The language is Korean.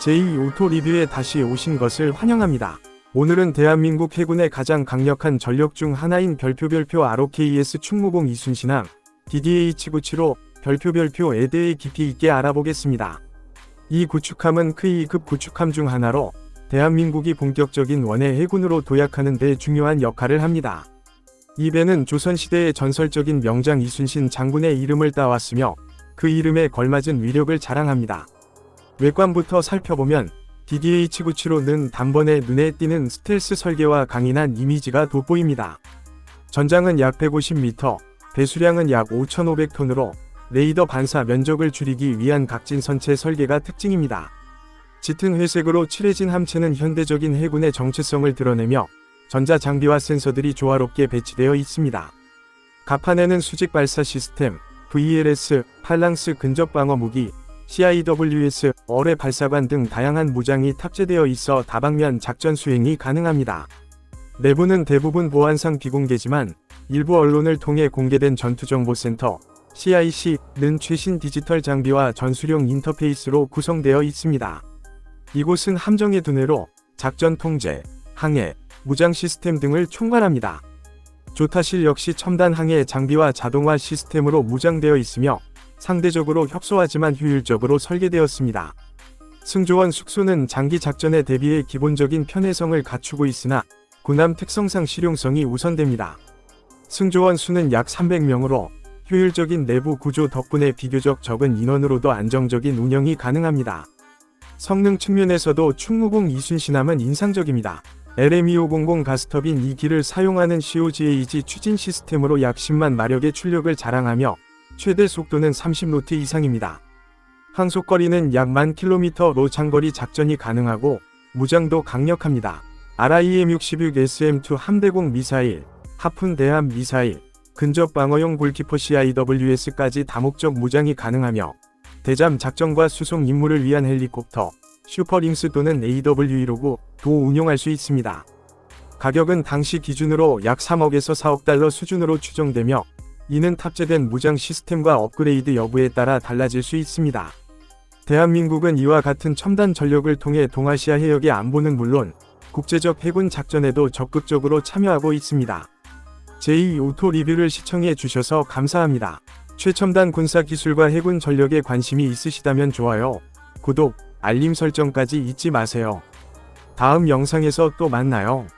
제2 오토 리뷰에 다시 오신 것을 환영합니다. 오늘은 대한민국 해군의 가장 강력한 전력 중 하나인 별표별표 ROKS 충무공 이순신함 DDH-97호 별표별표 에 대해 깊이 있게 알아보겠습니다. 이 구축함은 크이급 구축함 중 하나로 대한민국이 본격적인 원해 해군으로 도약하는 데 중요한 역할을 합니다. 이 배는 조선시대의 전설적인 명장 이순신 장군의 이름을 따왔으며 그 이름에 걸맞은 위력을 자랑합니다. 외관부터 살펴보면 DDH-97호는 단번에 눈에 띄는 스텔스 설계와 강인한 이미지가 돋보입니다. 전장은 약 150m, 배수량은 약 5,500톤으로 레이더 반사 면적을 줄이기 위한 각진 선체 설계가 특징입니다. 짙은 회색으로 칠해진 함체는 현대적인 해군의 정체성을 드러내며 전자 장비와 센서들이 조화롭게 배치되어 있습니다. 갑판에는 수직 발사 시스템, VLS, 팔랑스 근접 방어 무기, CIWS, 어뢰 발사관 등 다양한 무장이 탑재되어 있어 다방면 작전 수행이 가능합니다. 내부는 대부분 보안상 비공개지만 일부 언론을 통해 공개된 전투정보센터, CIC는 최신 디지털 장비와 전술용 인터페이스로 구성되어 있습니다. 이곳은 함정의 두뇌로 작전 통제, 항해, 무장 시스템 등을 총괄합니다. 조타실 역시 첨단 항해 장비와 자동화 시스템으로 무장되어 있으며 상대적으로 협소하지만 효율적으로 설계되었습니다. 승조원 숙소는 장기 작전에 대비해 기본적인 편해성을 갖추고 있으나 군함 특성상 실용성이 우선됩니다. 승조원 수는 약 300명으로 효율적인 내부 구조 덕분에 비교적 적은 인원으로도 안정적인 운영이 가능합니다. 성능 측면에서도 충무공 이순신함은 인상적입니다. LM2500 가스터빈 2기를 사용하는 COGAG 추진 시스템으로 약 10만 마력의 출력을 자랑하며 최대 속도는 30노트 이상입니다. 항속거리는 약 1만 킬로미터 로 장거리 작전이 가능하고 무장도 강력합니다. RIM-66SM2 함대공 미사일, 하푼 대함 미사일, 근접 방어용 골키퍼 CIWS까지 다목적 무장이 가능하며 대잠 작전과 수송 임무를 위한 헬리콥터, 슈퍼링스 또는 AW159도 운용할 수 있습니다. 가격은 당시 기준으로 약 3억에서 4억 달러 수준으로 추정되며 이는 탑재된 무장 시스템과 업그레이드 여부에 따라 달라질 수 있습니다. 대한민국은 이와 같은 첨단 전력을 통해 동아시아 해역의 안보는 물론 국제적 해군 작전에도 적극적으로 참여하고 있습니다. 제2 오토 리뷰를 시청해 주셔서 감사합니다. 최첨단 군사 기술과 해군 전력에 관심이 있으시다면 좋아요, 구독, 알림 설정까지 잊지 마세요. 다음 영상에서 또 만나요.